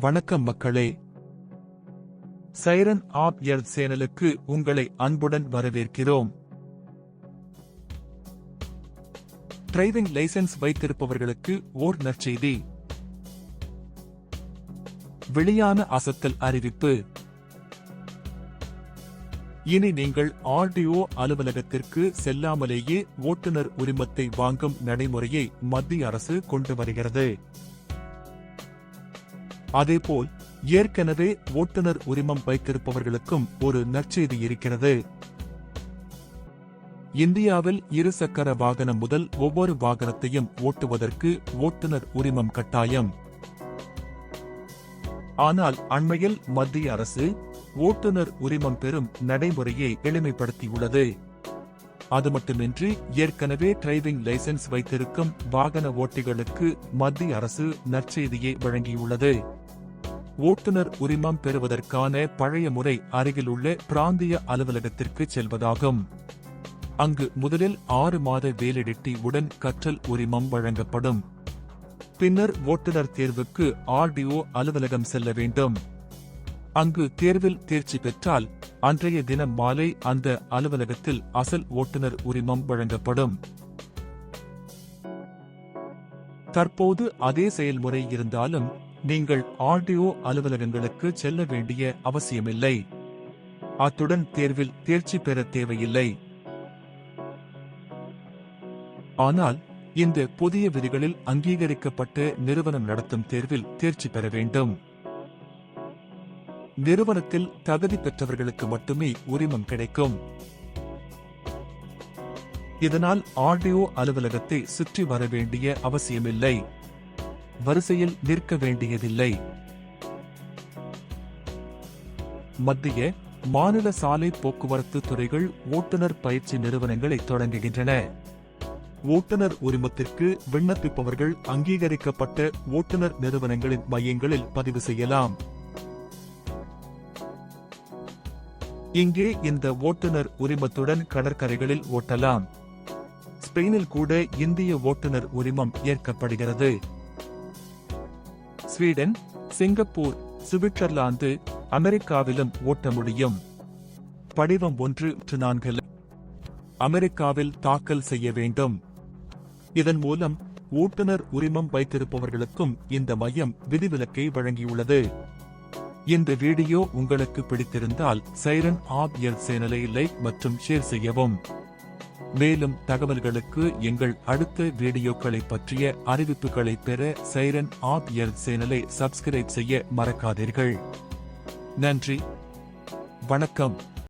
வணக்கம் மக்களே. Siren app earth சேனலுக்கு உங்களை அன்புடன் வரவேற்கிறோம். டிரைவிங் லைசன்ஸ் வைத்திருப்பவர்களுக்கு ஓர் நற்செய்தி. வெளியான அசத்தல் அறிவிப்பு. இனி நீங்கள் ஆர்டிஓ அலுவலகத்திற்கு செல்லாமலேயே ஓட்டுநர் உரிமத்தை வாங்கும் நடைமுறையை மத்திய அரசு கொண்டு வருகிறது. அதேபோல் ஏற்கனவே ஓட்டுநர் உரிமம் வைத்திருப்பவர்களுக்கும் ஒரு நற்செய்தி இருக்கிறது. இந்தியாவில் இருசக்கர வாகனம் முதல் ஒவ்வொரு வாகனத்தையும் ஓட்டுவதற்கு ஓட்டுநர் உரிமம் கட்டாயம். ஆனால் அண்மையில் மத்திய அரசு ஓட்டுநர் உரிமம் பெறும் நடைமுறையை எளிமைப்படுத்தியுள்ளது. அது மட்டுமின்றி ஏற்கனவே டிரைவிங் லைசென்ஸ் வைத்திருக்கும் வாகன ஓட்டிகளுக்கு மத்திய அரசு நற்செய்தியை வழங்கியுள்ளது. ஓட்டுநர் உரிமம் பெறுவதற்கான பழைய முறை அருகிலுள்ள பிராந்திய அலுவலகத்திற்கு செல்வதாகும். அங்கு முதலில் ஆறு மாத வேலிடிட்டி உடன் கற்றல் உரிமம் வழங்கப்படும். பின்னர் ஓட்டுநர் தேர்வுக்கு ஆர்டிஓ அலுவலகம் செல்ல வேண்டும். அங்கு தேர்வில் தேர்ச்சி பெற்றால் அன்றைய தினம் மாலை அந்த அலுவலகத்தில் அசல் ஓட்டுநர் உரிமம் வழங்கப்படும். தற்போது அதே செயல்முறை இருந்தாலும் நீங்கள் ஆர்டிஓ அலுவலகங்களுக்கு செல்ல வேண்டிய அவசியமில்லை. அத்துடன் தேர்வில் தேர்ச்சி பெற தேவையில்லை. ஆனால் இந்த புதிய விதிகளில் அங்கீகரிக்கப்பட்ட நிறுவனம் நடத்தும் தேர்வில் தேர்ச்சி பெற வேண்டும். நிறுவனத்தில் தகுதி பெற்றவர்களுக்கு மட்டுமே உரிமம் கிடைக்கும். இதனால் ஆர்டிஓ அலுவலகத்தை சுற்றி வர வேண்டிய அவசியமில்லை. வரிசையில் நிற்க வேண்டியதில்லை. மத்திய மாநில சாலை போக்குவரத்து துறைகள் ஓட்டுநர் பயிற்சி நிறுவனங்களை தொடங்குகின்றன. ஓட்டுநர் உரிமத்திற்கு விண்ணப்பிப்பவர்கள் அங்கீகரிக்கப்பட்ட ஓட்டுநர் நிறுவனங்களின் மையங்களில் பதிவு செய்யலாம். இங்கே இந்த ஓட்டுநர் உரிமத்துடன் கடற்கரைகளில் ஓட்டலாம். ஸ்பெயினில் கூட இந்திய ஓட்டுநர் உரிமம் ஏற்கப்படுகிறது. ஸ்வீடன் சிங்கப்பூர் சுவிட்சர்லாந்து அமெரிக்காவிலும் ஓட்ட முடியும். படிவம் ஒன்று நான்கு அமெரிக்காவில் தாக்கல் செய்ய வேண்டும். இதன் மூலம் ஓட்டுநர் உரிமம் வைத்திருப்பவர்களுக்கும் இந்த மையம் விதிவிலக்கை வழங்கியுள்ளது. இந்த வீடியோ உங்களுக்கு பிடித்திருந்தால் சைரன் ஆப் எல் சேனலை லைக் மற்றும் ஷேர் செய்யவும். மேலும் தகவல்களுக்கு எங்கள் அடுத்த வீடியோக்களை பற்றிய அறிவிப்புகளை பெற சைரன் ஆப் எல் சேனலை சப்ஸ்கிரைப் செய்ய மறக்காதீர்கள். நன்றி. வணக்கம்.